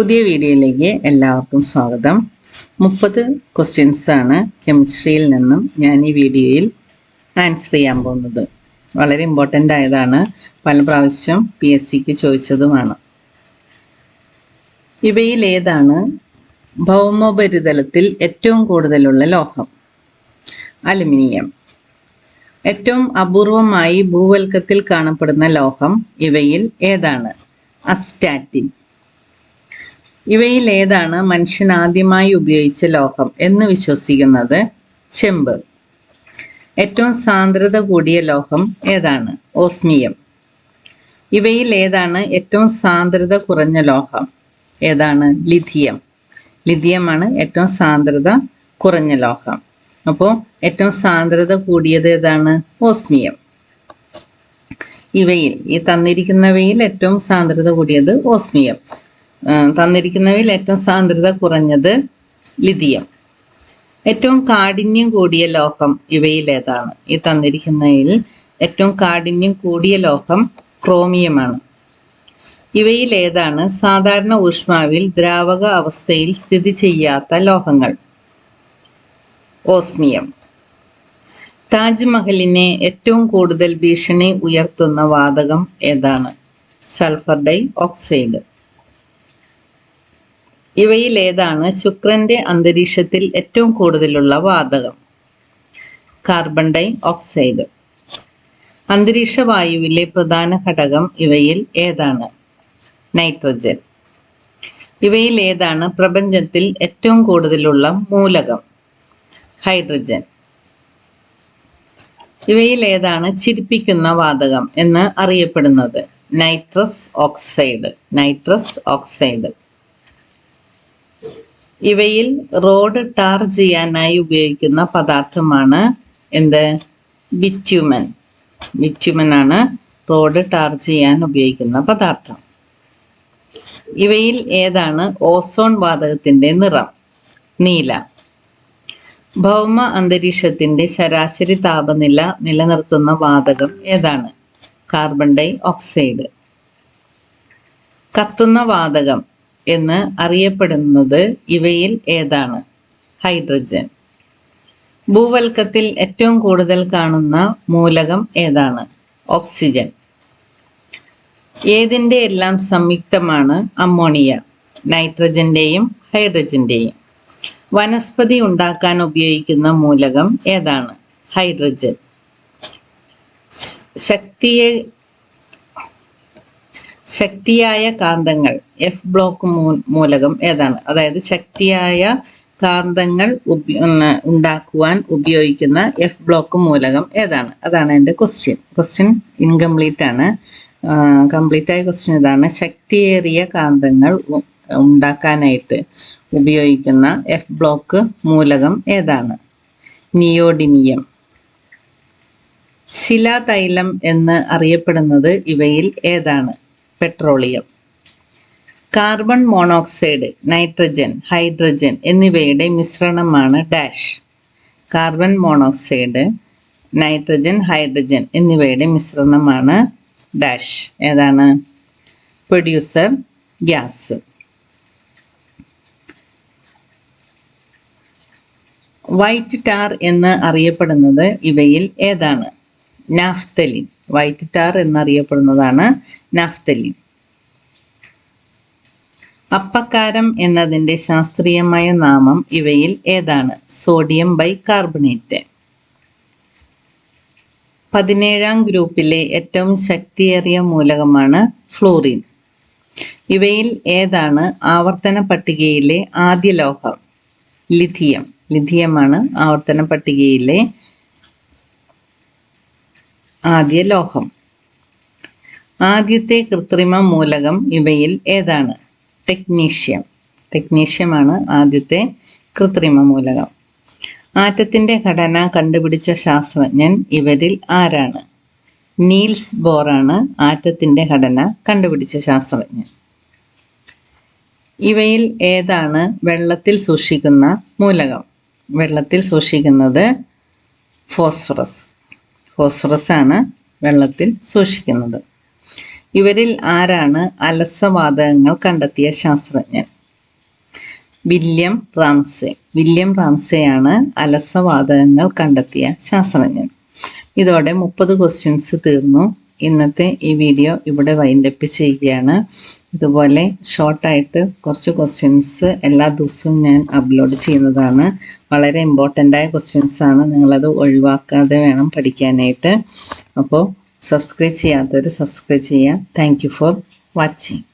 പുതിയ വീഡിയോയിലേക്ക് എല്ലാവർക്കും സ്വാഗതം. മുപ്പത് ക്വസ്റ്റ്യൻസ് ആണ് കെമിസ്ട്രിയിൽ നിന്നും ഞാൻ ഈ വീഡിയോയിൽ ആൻസർ ചെയ്യാൻ പോകുന്നത്. വളരെ ഇമ്പോർട്ടന്റ് ആയതാണ്. പല പ്രാവശ്യം പി എസ് സിക്ക് ചോദിച്ചതുമാണ്. ഇവയിൽ ഏതാണ് ഭൗമോപരിതലത്തിൽ ഏറ്റവും കൂടുതലുള്ള ലോഹം? അലുമിനിയം. ഏറ്റവും അപൂർവമായി ഭൂവൽക്കത്തിൽ കാണപ്പെടുന്ന ലോഹം ഇവയിൽ ഏതാണ്? അസ്റ്റാറ്റിൻ. ഇവയിൽ ഏതാണ് മനുഷ്യൻ ആദ്യമായി ഉപയോഗിച്ച ലോഹം എന്ന് വിശ്വസിക്കുന്നത് ചെമ്പ്. ഏറ്റവും സാന്ദ്രത കൂടിയ ലോഹം ഏതാണ്? ഓസ്മിയം. ഇവയിൽ ഏതാണ് ഏറ്റവും സാന്ദ്രത കുറഞ്ഞ ലോഹം ഏതാണ്? ലിഥിയം. ലിഥിയമാണ് ഏറ്റവും സാന്ദ്രത കുറഞ്ഞ ലോഹം. അപ്പോൾ ഏറ്റവും സാന്ദ്രത കൂടിയത് ഏതാണ്? ഓസ്മിയം. ഇവയിൽ ഈ തന്നിരിക്കുന്നവയിൽ ഏറ്റവും സാന്ദ്രത കൂടിയത് ഓസ്മിയം. തന്നിരിക്കുന്നവയിൽ ഏറ്റവും സാന്ദ്രത കുറഞ്ഞത് ലിഥിയം. ഏറ്റവും കാഠിന്യം കൂടിയ ലോഹം ഇവയിൽ ഏതാണ്? ഈ തന്നിരിക്കുന്നതിൽ ഏറ്റവും കാഠിന്യം കൂടിയ ലോഹം ക്രോമിയമാണ് ഇവയിൽ ഏതാണ്? സാധാരണ ഊഷ്മാവിൽ ദ്രാവക അവസ്ഥയിൽ സ്ഥിതി ചെയ്യാത്ത ലോഹങ്ങൾ. ഓസ്മിയം. താജ്മഹലിനെ ഏറ്റവും കൂടുതൽ ഭീഷണി ഉയർത്തുന്ന വാതകം ഏതാണ്? Sulphur dioxide. ഇവയിൽ ഏതാണ് ശുക്രന്റെ അന്തരീക്ഷത്തിൽ ഏറ്റവും കൂടുതലുള്ള വാതകം കാർബൺ ഡൈ ഓക്സൈഡ് അന്തരീക്ഷ വായുവിലെ പ്രധാന ഘടകം ഇവയിൽ ഏതാണ്? നൈട്രജൻ ഇവയിൽ ഏതാണ് പ്രപഞ്ചത്തിൽ ഏറ്റവും കൂടുതലുള്ള മൂലകം ഹൈഡ്രജൻ ഇവയിൽ ഏതാണ് ചിരിപ്പിക്കുന്ന വാതകം എന്ന് അറിയപ്പെടുന്നത് നൈട്രസ് ഓക്സൈഡ് നൈട്രസ് ഓക്സൈഡ് ഇവയിൽ റോഡ് ടാർ ചെയ്യാനായി ഉപയോഗിക്കുന്ന പദാർത്ഥമാണ് എന്ത്? വിറ്റ്യുമൻ ബിറ്റ്യുമൻ ആണ് റോഡ് ടാർ ചെയ്യാൻ ഉപയോഗിക്കുന്ന പദാർത്ഥം. ഇവയിൽ ഏതാണ്? ഓസോൺ വാതകത്തിന്റെ നിറം നീല. ഭൗമ അന്തരീക്ഷത്തിന്റെ ശരാശരി താപനില നിലനിർത്തുന്ന വാതകം ഏതാണ്? കാർബൺ ഡൈ ഓക്സൈഡ് കത്തുന്ന വാതകം എന്ന് അറിയപ്പെടുന്നത് ഇവയിൽ ഏതാണ്? ഹൈഡ്രജൻ. ഭൂവൽക്കത്തിൽ ഏറ്റവും കൂടുതൽ കാണുന്ന മൂലകം ഏതാണ്? ഓക്സിജൻ. ഏതിന്റെ എല്ലാം സംയുക്തമാണ് അമ്മോണിയ നൈട്രജന്റെയും ഹൈഡ്രജന്റെയും വനസ്പതി ഉണ്ടാക്കാൻ ഉപയോഗിക്കുന്ന മൂലകം ഏതാണ്? ഹൈഡ്രജൻ. ശക്തിയെ ശക്തിയായ കാന്തങ്ങൾ എഫ് ബ്ലോക്ക് മൂലകം ഏതാണ്? അതായത് ശക്തിയായ കാന്തങ്ങൾ ഉണ്ടാക്കുവാൻ ഉപയോഗിക്കുന്ന എഫ് ബ്ലോക്ക് മൂലകം ഏതാണ്? അതാണ് എന്റെ ക്വസ്റ്റ്യൻ ക്വസ്റ്റ്യൻ ഇൻകംപ്ലീറ്റ് ആണ്. കംപ്ലീറ്റ് ആയ ക്വസ്റ്റ്യൻ ഇതാണ്. ശക്തിയേറിയ കാന്തങ്ങൾ ഉണ്ടാക്കാനായിട്ട് ഉപയോഗിക്കുന്ന എഫ് ബ്ലോക്ക് മൂലകം ഏതാണ്? നിയോഡിമിയം. ശിലാതൈലം എന്ന് അറിയപ്പെടുന്നത് ഇവയിൽ ഏതാണ്? Petroleum carbon monoxide nitrogen hydrogen എന്നിവയുടെ മിശ്രണമാണ് dash. Carbon monoxide nitrogen hydrogen എന്നിവയുടെ മിശ്രണമാണ് ഡാഷ്. ഏതാണ്? Producer gas. വൈറ്റ് ടാർ എന്ന് അറിയപ്പെടുന്നത് ഇവയിൽ ഏതാണ്? നാഫ്തലിൻ വൈറ്റ് ടാർ എന്നറിയപ്പെടുന്നതാണ് നാഫ്തലിൻ. അപ്പക്കാരം എന്നതിന്റെ ശാസ്ത്രീയമായ നാമം ഇവയിൽ ഏതാണ്? Sodium bicarbonate. പതിനേഴാം ഗ്രൂപ്പിലെ ഏറ്റവും ശക്തിയേറിയ മൂലകമാണ് ഫ്ലൂറിൻ. ഇവയിൽ ഏതാണ് ആവർത്തന പട്ടികയിലെ ആദ്യ ലോഹം? ലിഥിയം. ലിഥിയമാണ് ആവർത്തന പട്ടികയിലെ ആദ്യ ലോഹം. ആദ്യത്തെ കൃത്രിമ മൂലകം ഇവയിൽ ഏതാണ്? ടെക്നീഷ്യം. ടെക്നീഷ്യമാണ് ആദ്യത്തെ കൃത്രിമ മൂലകം. ആറ്റത്തിന്റെ ഘടന കണ്ടുപിടിച്ച ശാസ്ത്രജ്ഞൻ ഇവരിൽ ആരാണ്? നീൽസ് ബോറാണ് ആറ്റത്തിന്റെ ഘടന കണ്ടുപിടിച്ച ശാസ്ത്രജ്ഞൻ. ഇവയിൽ ഏതാണ് വെള്ളത്തിൽ സൂക്ഷിക്കുന്ന മൂലകം? വെള്ളത്തിൽ സൂക്ഷിക്കുന്നത് ഫോസ്ഫറസ്. ഫോസ്ഫറസ് ആണ് വെള്ളത്തിൽ സൂക്ഷിക്കുന്നത്. ഇവരിൽ ആരാണ് അലസവാതകങ്ങൾ കണ്ടെത്തിയ ശാസ്ത്രജ്ഞൻ? William Ramsay. വില്യം റാംസെയാണ് അലസവാതകങ്ങൾ കണ്ടെത്തിയ ശാസ്ത്രജ്ഞൻ. ഇതോടെ മുപ്പത് ക്വസ്റ്റ്യൻസ് തീർന്നു. ഇന്നത്തെ ഈ വീഡിയോ ഇവിടെ വൈൻഡപ്പ് ചെയ്യുകയാണ്. ഇതുപോലെ ഷോർട്ടായിട്ട് കുറച്ച് ക്വസ്റ്റ്യൻസ് എല്ലാ ദിവസവും ഞാൻ അപ്ലോഡ് ചെയ്യുന്നതാണ്. വളരെ ഇമ്പോർട്ടന്റ് ആയ ക്വസ്റ്റ്യൻസ് ആണ്. നിങ്ങളത് ഒഴിവാക്കാതെ വേണം പഠിക്കാനായിട്ട്. അപ്പോൾ സബ്സ്ക്രൈബ് ചെയ്യാത്തവർ സബ്സ്ക്രൈബ് ചെയ്യാം താങ്ക് ഫോർ വാച്ചിങ്